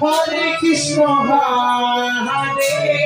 হরে কৃষ্ণ হরে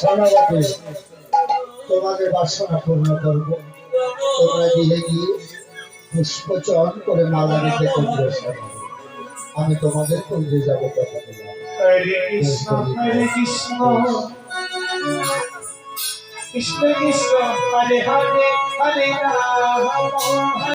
সমাগতে তোমাদের বাসনা পূর্ণ করব তোমরা গিয়ে গিয়ে পুষ্প করে মালা রেখে সাজাবে। আমি তোমাদের কুঞ্জে যাব কথা দিলাম হরে কৃষ্ণ হরে কৃষ্ণ। কৃষ্ণ